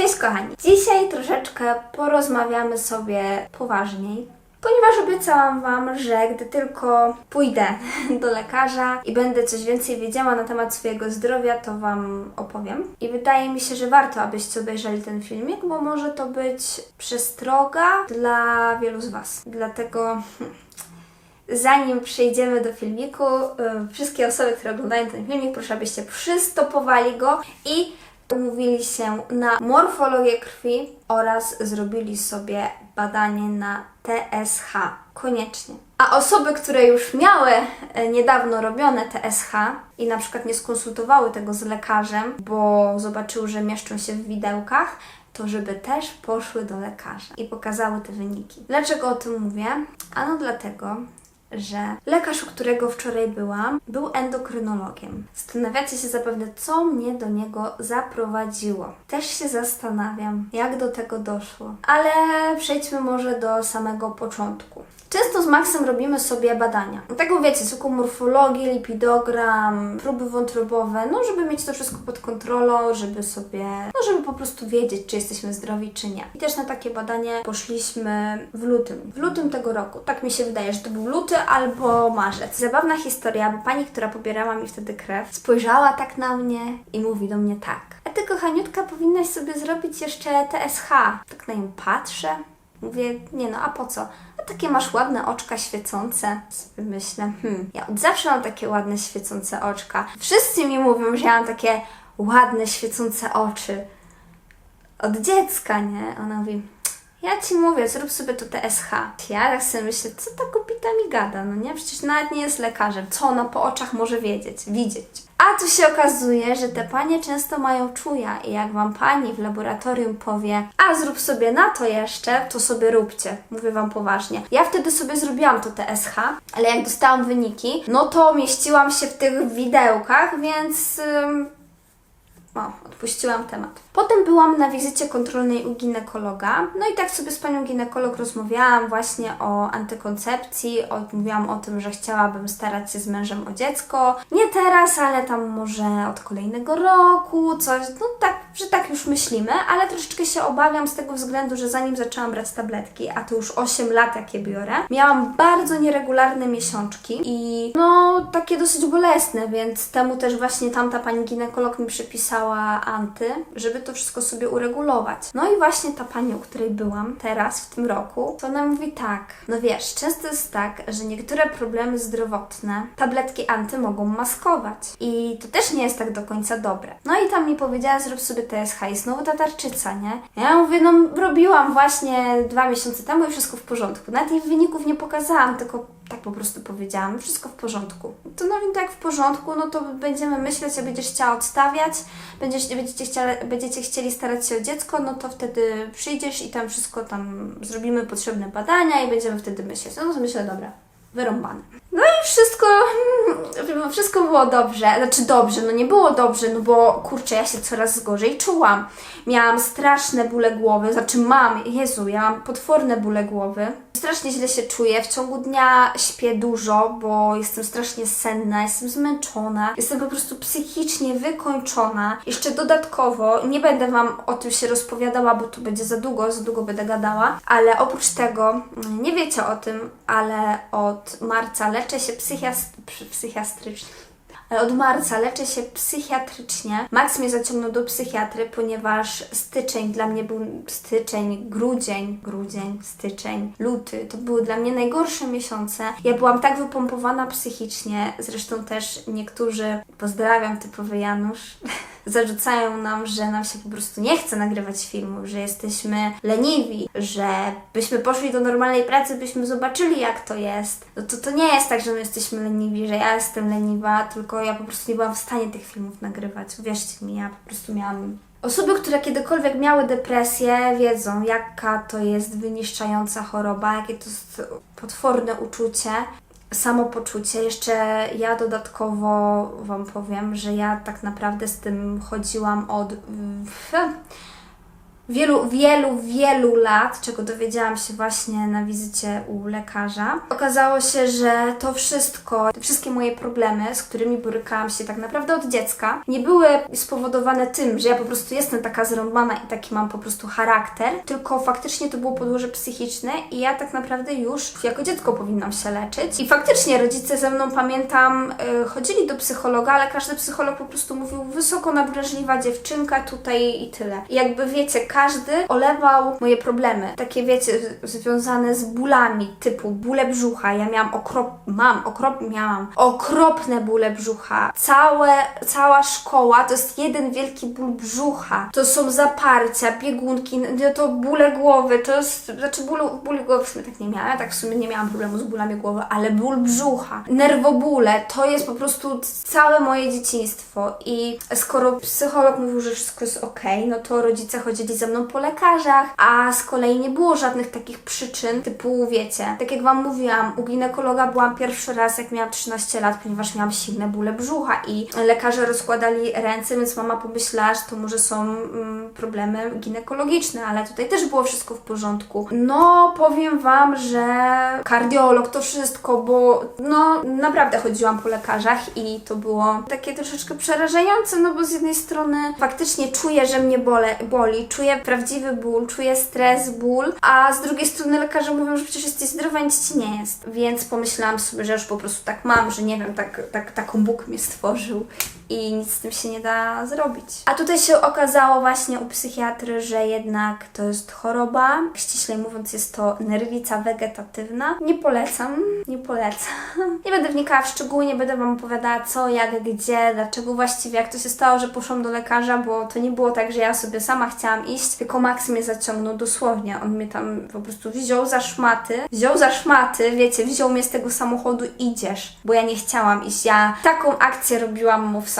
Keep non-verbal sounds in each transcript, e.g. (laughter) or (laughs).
Cześć kochani! Dzisiaj troszeczkę porozmawiamy sobie poważniej, ponieważ obiecałam Wam, że gdy tylko pójdę (laughs) do lekarza i będę coś więcej wiedziała na temat swojego zdrowia, to Wam opowiem. I wydaje mi się, że warto, abyście obejrzeli ten filmik, bo może to być przestroga dla wielu z Was. Dlatego... (laughs) Zanim przejdziemy do filmiku, y, wszystkie osoby, które oglądają ten filmik, proszę abyście przystopowali go i umówili się na morfologię krwi oraz zrobili sobie badanie na TSH. Koniecznie. A osoby, które już miały e, niedawno robione TSH i na przykład nie skonsultowały tego z lekarzem, bo zobaczyły, że mieszczą się w widełkach, to żeby też poszły do lekarza i pokazały te wyniki. Dlaczego o tym mówię? Ano dlatego, że lekarz, u którego wczoraj byłam, był endokrynologiem. Zastanawiacie się zapewne, co mnie do niego zaprowadziło. Też się zastanawiam, jak do tego doszło. Ale przejdźmy może do samego początku. Często z Maxem robimy sobie badania. Tego wiecie, cyklu morfologii, lipidogram, próby wątrobowe, no żeby mieć to wszystko pod kontrolą, żeby sobie, no żeby po prostu wiedzieć, czy jesteśmy zdrowi, czy nie. I też na takie badanie poszliśmy w lutym. W lutym tego roku. Tak mi się wydaje, że to był luty albo marzec. Zabawna historia, bo pani, która pobierała mi wtedy krew, spojrzała tak na mnie i mówi do mnie tak. A ty, kochaniutka, powinnaś sobie zrobić jeszcze TSH. Tak na nią patrzę. Mówię, nie no, a po co? Takie masz ładne oczka świecące. Myślę, hmm, ja od zawsze mam takie ładne świecące oczka. Wszyscy mi mówią, że ja mam takie ładne świecące oczy. Od dziecka, nie? Ona mówi, ja ci mówię, zrób sobie to TSH. Ja tak sobie myślę, co ta kopita mi gada, no nie? Przecież nawet nie jest lekarzem. Co ona po oczach może wiedzieć, widzieć? A tu się okazuje, że te panie często mają czuja i jak wam pani w laboratorium powie, a zrób sobie na to jeszcze, to sobie róbcie. Mówię wam poważnie. Ja wtedy sobie zrobiłam to TSH, ale jak dostałam wyniki, no to mieściłam się w tych widełkach, więc... Ym, o, odpuściłam temat. Potem byłam na wizycie kontrolnej u ginekologa. No i tak sobie z panią ginekolog rozmawiałam właśnie o antykoncepcji, mówiłam o tym, że chciałabym starać się z mężem o dziecko. Nie teraz, ale tam może od kolejnego roku, coś. No tak, że tak już myślimy, ale troszeczkę się obawiam z tego względu, że zanim zaczęłam brać tabletki, a to już 8 lat jakie biorę, miałam bardzo nieregularne miesiączki i no takie dosyć bolesne, więc temu też właśnie tamta pani ginekolog mi przypisała anty, żeby to wszystko sobie uregulować. No i właśnie ta pani, u której byłam teraz w tym roku, to ona mówi tak, no wiesz, często jest tak, że niektóre problemy zdrowotne tabletki anty mogą maskować i to też nie jest tak do końca dobre. No i tam mi powiedziała, zrób sobie TSH i znowu ta tarczyca, nie? Ja mówię, no robiłam właśnie dwa miesiące temu i wszystko w porządku. Nawet jej wyników nie pokazałam, tylko tak po prostu powiedziałam, wszystko w porządku. To no więc jak w porządku, no to będziemy myśleć, jak będziesz chciała odstawiać, będziesz, będziecie, chciała, będziecie chcieli starać się o dziecko, no to wtedy przyjdziesz i tam wszystko tam zrobimy potrzebne badania i będziemy wtedy myśleć. No to myślę, dobra, wyrąbane. No i wszystko, (laughs) wszystko było dobrze, znaczy dobrze, no nie było dobrze, no bo kurczę, ja się coraz gorzej czułam. Miałam straszne bóle głowy, znaczy mam, Jezu, ja mam potworne bóle głowy. Strasznie źle się czuję, w ciągu dnia śpię dużo, bo jestem strasznie senna, jestem zmęczona, jestem po prostu psychicznie wykończona. Jeszcze dodatkowo, nie będę Wam o tym się rozpowiadała, bo to będzie za długo, za długo będę gadała, ale oprócz tego, mm, nie wiecie o tym, ale od marca leczę się psychiast-. Ale Od marca leczę się psychiatrycznie. Max mnie zaciągnął do psychiatry, ponieważ styczeń dla mnie był styczeń, grudzień, grudzień, styczeń, luty. To były dla mnie najgorsze miesiące. Ja byłam tak wypompowana psychicznie, zresztą też niektórzy, pozdrawiam typowy Janusz, (laughs) zarzucają nam, że nam się po prostu nie chce nagrywać filmów, że jesteśmy leniwi, że byśmy poszli do normalnej pracy, byśmy zobaczyli jak to jest. No to, to nie jest tak, że my jesteśmy leniwi, że ja jestem leniwa, tylko ja po prostu nie byłam w stanie tych filmów nagrywać. Uwierzcie mi, ja po prostu miałam Osoby, które kiedykolwiek miały depresję, wiedzą, jaka to jest wyniszczająca choroba, jakie to jest potworne uczucie, samopoczucie. Jeszcze ja dodatkowo Wam powiem, że ja tak naprawdę z tym chodziłam od. Wielu, wielu, wielu lat, czego dowiedziałam się właśnie na wizycie u lekarza. Okazało się, że to wszystko, te wszystkie moje problemy, z którymi borykałam się tak naprawdę od dziecka, nie były spowodowane tym, że ja po prostu jestem taka zrąbana i taki mam po prostu charakter, tylko faktycznie to było podłoże psychiczne i ja tak naprawdę już jako dziecko powinnam się leczyć. I faktycznie rodzice ze mną, pamiętam, y, chodzili do psychologa, ale każdy psycholog po prostu mówił wysoko nawrażliwa dziewczynka tutaj i tyle. I jakby wiecie, olewał moje problemy. Takie wiecie, związane z bólami, typu bóle brzucha. Ja miałam okrop... mam, okrop... miałam okropne bóle brzucha. Całe, cała szkoła to jest jeden wielki ból brzucha. To są zaparcia, biegunki, no to bóle głowy, to jest, znaczy bólu, ból głowy w sumie tak nie miałam, ja tak w sumie nie miałam problemu z bólami głowy, ale ból brzucha, nerwobóle, to jest po prostu całe moje dzieciństwo i skoro psycholog mówił, że wszystko jest ok, no to rodzice chodzili ze mną po lekarzach, a z kolei nie było żadnych takich przyczyn typu, wiecie, tak jak Wam mówiłam, u ginekologa byłam pierwszy raz, jak miałam 13 lat, ponieważ miałam silne bóle brzucha i lekarze rozkładali ręce, więc mama pomyślała, że to może są mm, problemy ginekologiczne, ale tutaj też było wszystko w porządku. No, powiem Wam, że kardiolog to wszystko, bo no naprawdę chodziłam po lekarzach i to było takie troszeczkę przerażające, no bo z jednej strony faktycznie czuję, że mnie bole, boli, czuję prawdziwy ból, czuję stres, ból, a z drugiej strony lekarze mówią, że przecież jesteś zdrowa, nic Ci nie jest. Więc pomyślałam sobie, że już po prostu tak mam, że nie wiem, tak, tak, taką Bóg mnie stworzył i nic z tym się nie da zrobić. A tutaj się okazało właśnie u psychiatry, że jednak to jest choroba. Ściślej mówiąc, jest to nerwica wegetatywna. Nie polecam, nie polecam. (laughs) Nie będę wnikała w szczegóły, nie będę Wam opowiadała co, jak, gdzie, dlaczego właściwie, jak to się stało, że poszłam do lekarza, bo to nie było tak, że ja sobie sama chciałam iść, tylko Max mnie zaciągnął dosłownie. On mnie tam po prostu wziął za szmaty, wziął za szmaty, wiecie, wziął mnie z tego samochodu, idziesz, bo ja nie chciałam iść. Ja taką akcję robiłam mu w samochodzie,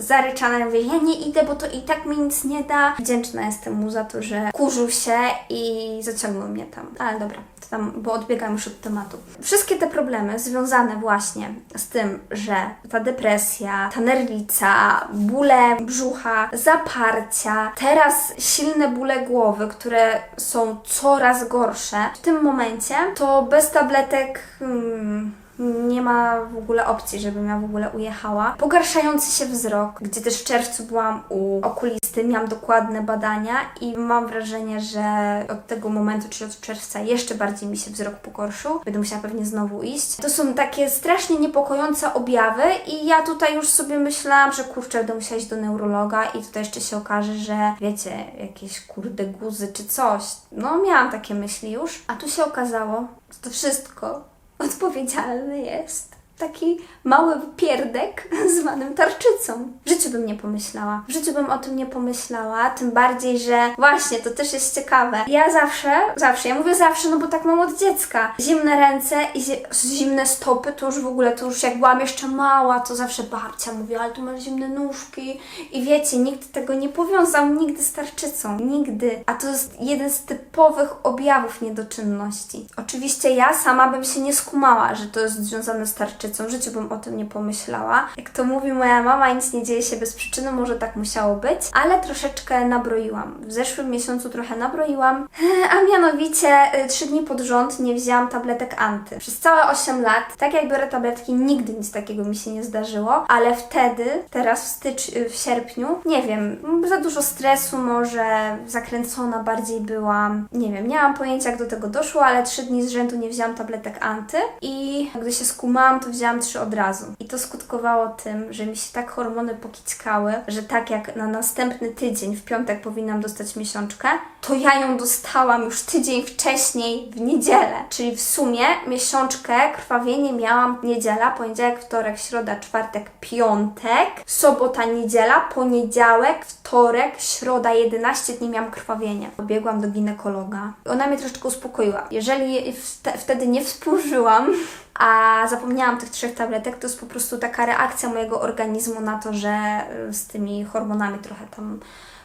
zaryczana, ja mówię, ja nie idę, bo to i tak mi nic nie da. Wdzięczna jestem mu za to, że kurzył się i zaciągnął mnie tam. Ale dobra, to tam, bo odbiegam już od tematu. Wszystkie te problemy związane właśnie z tym, że ta depresja, ta nerwica, bóle brzucha, zaparcia, teraz silne bóle głowy, które są coraz gorsze, w tym momencie to bez tabletek. Hmm, nie ma w ogóle opcji, żebym ja w ogóle ujechała. Pogarszający się wzrok, gdzie też w czerwcu byłam u okulisty, miałam dokładne badania i mam wrażenie, że od tego momentu, czyli od czerwca, jeszcze bardziej mi się wzrok pogorszył. Będę musiała pewnie znowu iść. To są takie strasznie niepokojące objawy i ja tutaj już sobie myślałam, że kurczę, będę musiała iść do neurologa i tutaj jeszcze się okaże, że wiecie, jakieś kurde guzy czy coś. No, miałam takie myśli już, a tu się okazało, że to wszystko odpowiedzialny jest taki mały pierdek (laughs) zwanym tarczycą. W życiu bym nie pomyślała. W życiu bym o tym nie pomyślała, tym bardziej, że właśnie, to też jest ciekawe. Ja zawsze, zawsze, ja mówię zawsze, no bo tak mam od dziecka. Zimne ręce i zi- zimne stopy, to już w ogóle, to już jak byłam jeszcze mała, to zawsze babcia mówiła, ale tu masz zimne nóżki. I wiecie, nikt tego nie powiązał nigdy z tarczycą. Nigdy. A to jest jeden z typowych objawów niedoczynności. Oczywiście ja sama bym się nie skumała, że to jest związane z tarczycą. W życiu bym o tym nie pomyślała. Jak to mówi moja mama, nic nie dzieje się bez przyczyny, może tak musiało być, ale troszeczkę nabroiłam. W zeszłym miesiącu trochę nabroiłam, a mianowicie y, trzy dni pod rząd nie wzięłam tabletek anty. Przez całe 8 lat, tak jak biorę tabletki, nigdy nic takiego mi się nie zdarzyło, ale wtedy, teraz w stycz, y, w sierpniu, nie wiem, za dużo stresu może, zakręcona bardziej byłam, nie wiem, nie mam pojęcia jak do tego doszło, ale trzy dni z rzędu nie wzięłam tabletek anty i gdy się skumałam, to wzięłam trzy od razu. I to skutkowało tym, że mi się tak hormony pokickały, że tak jak na następny tydzień, w piątek powinnam dostać miesiączkę, to ja ją dostałam już tydzień wcześniej w niedzielę. Czyli w sumie miesiączkę, krwawienie miałam niedziela, poniedziałek, wtorek, środa, czwartek, piątek, sobota, niedziela, poniedziałek, wtorek, środa, 11 dni miałam krwawienie. Pobiegłam do ginekologa. Ona mnie troszeczkę uspokoiła. Jeżeli wte, wtedy nie współżyłam, (laughs) a zapomniałam tych trzech tabletek, to jest po prostu taka reakcja mojego organizmu na to, że y, z tymi hormonami trochę tam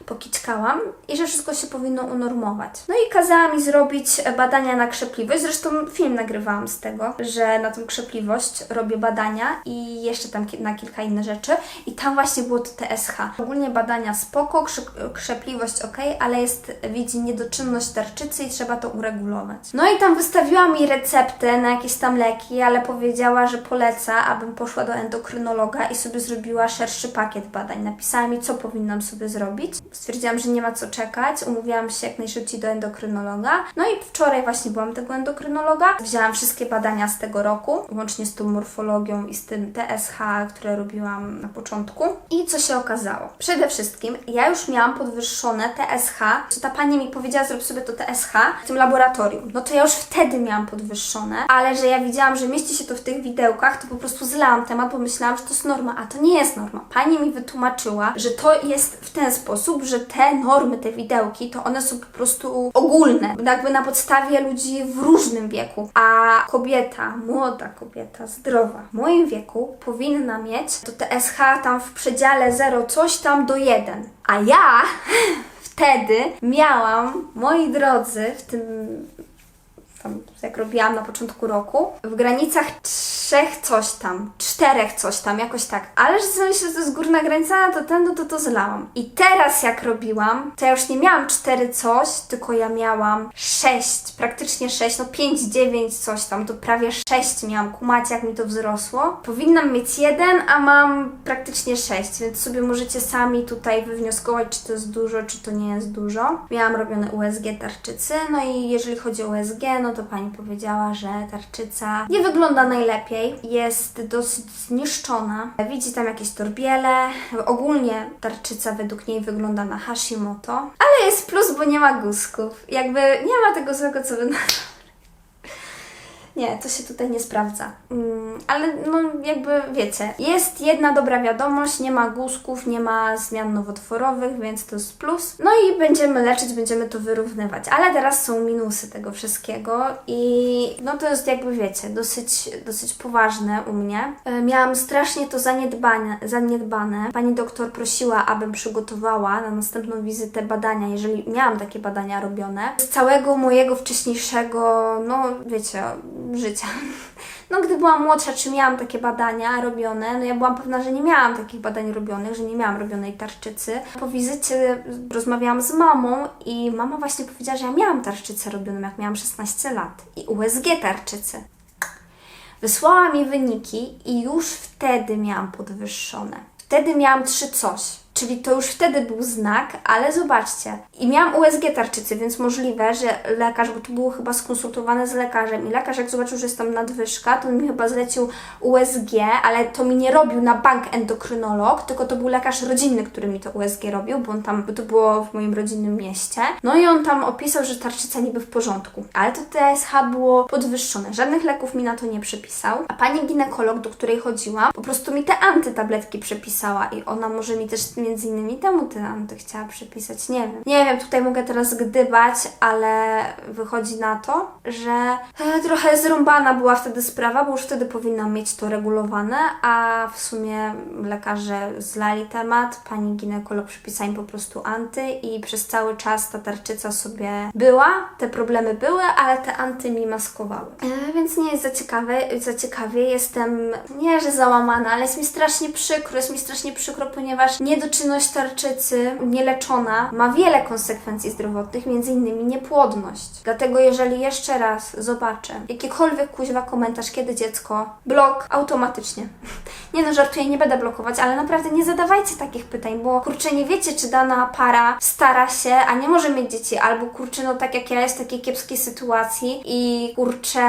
pokiczkałam i że wszystko się powinno unormować. No i kazała mi zrobić badania na krzepliwość. Zresztą film nagrywałam z tego, że na tą krzepliwość robię badania i jeszcze tam na kilka innych rzeczy. I tam właśnie było to TSH. Ogólnie badania spoko, krze- krzepliwość ok, ale jest, widzi niedoczynność tarczycy i trzeba to uregulować. No i tam wystawiła mi receptę na jakieś tam leki, ale powiedziała, że poleca, abym poszła do endokrynologa i sobie zrobiła szerszy pakiet badań. Napisała mi, co powinnam sobie zrobić. Stwierdziłam, że nie ma co czekać. Umówiłam się jak najszybciej do endokrynologa. No i wczoraj właśnie byłam tego endokrynologa. Wzięłam wszystkie badania z tego roku, łącznie z tą morfologią i z tym TSH, które robiłam na początku. I co się okazało? Przede wszystkim ja już miałam podwyższone TSH, czy ta pani mi powiedziała, zrób sobie to TSH w tym laboratorium. No to ja już wtedy miałam podwyższone, ale że ja widziałam, że mieści się to w tych widełkach, to po prostu zlałam temat, bo myślałam, że to jest norma, a to nie jest norma. Pani mi wytłumaczyła, że to jest w ten sposób, że te normy, te widełki, to one są po prostu ogólne, jakby na podstawie ludzi w różnym wieku, a kobieta, młoda kobieta, zdrowa, w moim wieku powinna mieć to TSH tam w przedziale 0 coś tam do 1, a ja (laughs) wtedy miałam, moi drodzy, w tym tam, jak robiłam na początku roku, w granicach trzech coś tam, czterech coś tam, jakoś tak. Ale że sobie że to jest górna granica, to ten, no to to zlałam. I teraz jak robiłam, to ja już nie miałam cztery coś, tylko ja miałam sześć, praktycznie sześć, no pięć, dziewięć coś tam, to prawie sześć miałam. Kumacie, jak mi to wzrosło. Powinnam mieć jeden, a mam praktycznie sześć, więc sobie możecie sami tutaj wywnioskować, czy to jest dużo, czy to nie jest dużo. Miałam robione USG tarczycy, no i jeżeli chodzi o USG, no to pani powiedziała, że tarczyca nie wygląda najlepiej, jest dosyć zniszczona. Widzi tam jakieś torbiele. Ogólnie tarczyca według niej wygląda na Hashimoto, ale jest plus, bo nie ma guzków. Jakby nie ma tego złego, co by na (laughs) nie, to się tutaj nie sprawdza. Ale no jakby wiecie, jest jedna dobra wiadomość, nie ma guzków, nie ma zmian nowotworowych, więc to jest plus. No i będziemy leczyć, będziemy to wyrównywać. Ale teraz są minusy tego wszystkiego i no to jest jakby wiecie, dosyć, dosyć poważne u mnie. E, Miałam strasznie to zaniedbane, zaniedbane. Pani doktor prosiła, abym przygotowała na następną wizytę badania, jeżeli miałam takie badania robione. Z całego mojego wcześniejszego, no wiecie, życia. (laughs) No, gdy byłam młodsza, czy miałam takie badania robione, no ja byłam pewna, że nie miałam takich badań robionych, że nie miałam robionej tarczycy. Po wizycie rozmawiałam z mamą i mama właśnie powiedziała, że ja miałam tarczycę robioną, jak miałam 16 lat i USG tarczycy. Wysłała mi wyniki i już wtedy miałam podwyższone. Wtedy miałam trzy coś. Czyli to już wtedy był znak, ale zobaczcie. I miałam USG tarczycy, więc możliwe, że lekarz, bo to było chyba skonsultowane z lekarzem i lekarz jak zobaczył, że jest tam nadwyżka, to mi chyba zlecił USG, ale to mi nie robił na bank endokrynolog, tylko to był lekarz rodzinny, który mi to USG robił, bo on tam, bo to było w moim rodzinnym mieście. No i on tam opisał, że tarczyca niby w porządku, ale to TSH było podwyższone. Żadnych leków mi na to nie przepisał, a pani ginekolog, do której chodziłam, po prostu mi te antytabletki przepisała i ona może mi też między innymi temu te anty chciała przepisać. Nie wiem. Nie wiem, tutaj mogę teraz gdybać, ale wychodzi na to, że e, trochę zrąbana była wtedy sprawa, bo już wtedy powinnam mieć to regulowane, a w sumie lekarze zlali temat, pani ginekolog przypisała im po prostu anty i przez cały czas ta tarczyca sobie była, te problemy były, ale te anty mi maskowały. E, więc nie jest za ciekawe, za ciekawie, jestem nie, że załamana, ale jest mi strasznie przykro, jest mi strasznie przykro, ponieważ niedoczynność tarczycy nieleczona ma wiele konsekwencji zdrowotnych, innymi niepłodność. Dlatego jeżeli jeszcze raz zobaczę jakikolwiek kuźwa komentarz, kiedy dziecko, blok automatycznie. (laughs) Nie no, żartuję, nie będę blokować, ale naprawdę nie zadawajcie takich pytań, bo kurczę, nie wiecie, czy dana para stara się, a nie może mieć dzieci, albo kurczę, no tak jak ja jest w takiej kiepskiej sytuacji i kurczę,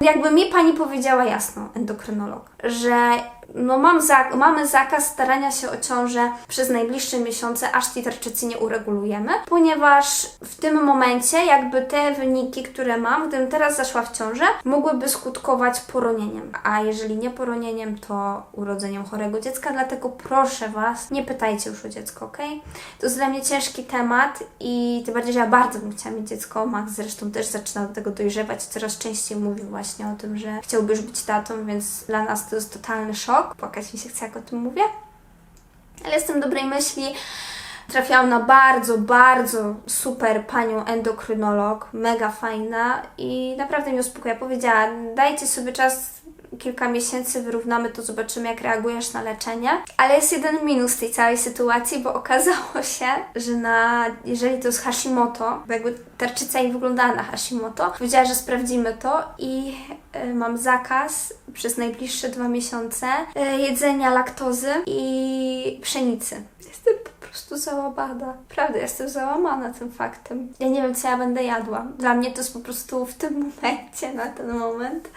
jakby mi pani powiedziała jasno, endokrynolog, że no mam za, mamy zakaz starania się o ciążę przez najbliższe miesiące, aż tej tarczycy nie uregulujemy, ponieważ w tym momencie jakby te wyniki, które mam, gdybym teraz zaszła w ciążę, mogłyby skutkować poronieniem, a jeżeli nie poronieniem, to urodzeniem chorego dziecka, dlatego proszę Was, nie pytajcie już o dziecko, ok? To jest dla mnie ciężki temat i tym bardziej, że ja bardzo bym chciała mieć dziecko, Max zresztą też zaczyna do tego dojrzewać, coraz częściej mówi właśnie o tym, że chciałby już być tatą, więc dla nas to jest totalny szok. Płakać mi się chce, jak o tym mówię. Ale jestem dobrej myśli. Trafiłam na bardzo, bardzo super panią endokrynolog, mega fajna i naprawdę mnie uspokoja. Powiedziała, dajcie sobie czas, kilka miesięcy, wyrównamy to, zobaczymy jak reagujesz na leczenie. Ale jest jeden minus tej całej sytuacji, bo okazało się, że na, jeżeli to jest Hashimoto, bo jakby tarczyca nie wyglądała na Hashimoto, powiedziała, że sprawdzimy to i e, mam zakaz przez najbliższe dwa miesiące e, jedzenia laktozy i pszenicy. Jestem po prostu załamana. Prawda, jestem załamana tym faktem. Ja nie wiem, co ja będę jadła. Dla mnie to jest po prostu w tym momencie, na ten moment,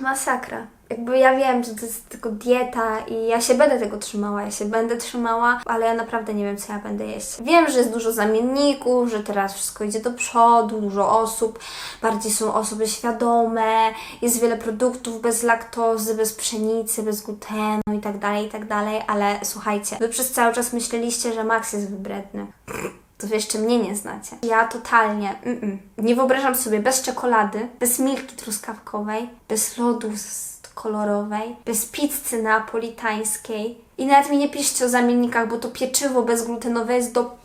masakra. Jakby ja wiem, że to jest tylko dieta i ja się będę tego trzymała, ja się będę trzymała, ale ja naprawdę nie wiem, co ja będę jeść. Wiem, że jest dużo zamienników, że teraz wszystko idzie do przodu, dużo osób, bardziej są osoby świadome, jest wiele produktów bez laktozy, bez pszenicy, bez glutenu i tak dalej, i tak dalej, ale słuchajcie, wy przez cały czas myśleliście, że Max jest wybredny to jeszcze mnie nie znacie. Ja totalnie mm-mm. nie wyobrażam sobie bez czekolady, bez milki truskawkowej, bez lodu z kolorowej, bez pizzy napolitańskiej. I nawet mi nie piszcie o zamiennikach, bo to pieczywo bezglutenowe jest do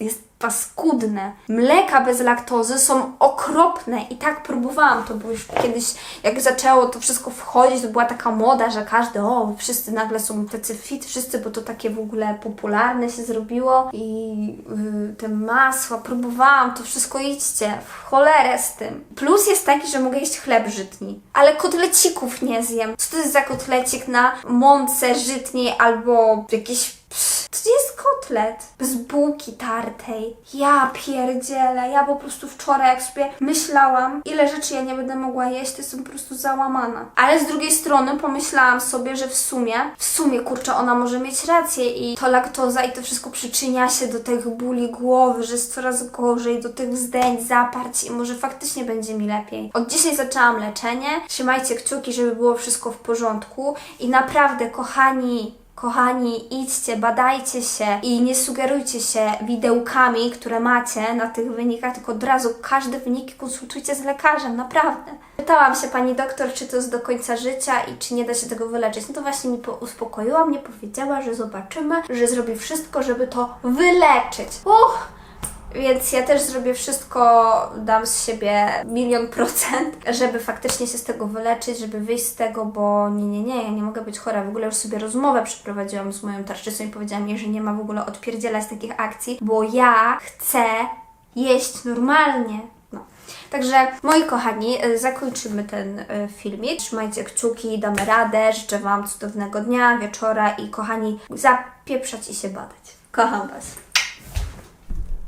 jest paskudne. Mleka bez laktozy są okropne i tak próbowałam to, bo już kiedyś jak zaczęło to wszystko wchodzić, to była taka moda, że każdy, o, wszyscy nagle są tacy fit, wszyscy, bo to takie w ogóle popularne się zrobiło i yy, te masła, próbowałam to wszystko, idźcie, w cholerę z tym. Plus jest taki, że mogę jeść chleb żytni, ale kotlecików nie zjem. Co to jest za kotlecik na mące żytniej albo jakieś Psz, to jest kotlet. Bez bułki tartej. Ja pierdzielę. Ja po prostu wczoraj, jak sobie myślałam, ile rzeczy ja nie będę mogła jeść, to jestem po prostu załamana. Ale z drugiej strony pomyślałam sobie, że w sumie, w sumie, kurczę, ona może mieć rację i to laktoza i to wszystko przyczynia się do tych bóli głowy, że jest coraz gorzej, do tych wzdęć, zaparć i może faktycznie będzie mi lepiej. Od dzisiaj zaczęłam leczenie. Trzymajcie kciuki, żeby było wszystko w porządku i naprawdę, kochani, Kochani, idźcie, badajcie się i nie sugerujcie się widełkami, które macie na tych wynikach, tylko od razu każde wyniki konsultujcie z lekarzem, naprawdę. Pytałam się pani doktor, czy to jest do końca życia i czy nie da się tego wyleczyć. No to właśnie mi po- uspokoiła mnie, powiedziała, że zobaczymy, że zrobi wszystko, żeby to wyleczyć. Uch! Więc ja też zrobię wszystko, dam z siebie milion procent, żeby faktycznie się z tego wyleczyć, żeby wyjść z tego, bo nie, nie, nie, ja nie mogę być chora. W ogóle już sobie rozmowę przeprowadziłam z moją tarczycą i powiedziałam jej, że nie ma w ogóle odpierdzielać takich akcji, bo ja chcę jeść normalnie. No. Także moi kochani, y, zakończymy ten y, filmik. Trzymajcie kciuki, damy radę. Życzę Wam cudownego dnia, wieczora i kochani, zapieprzać i się badać. Kocham Was.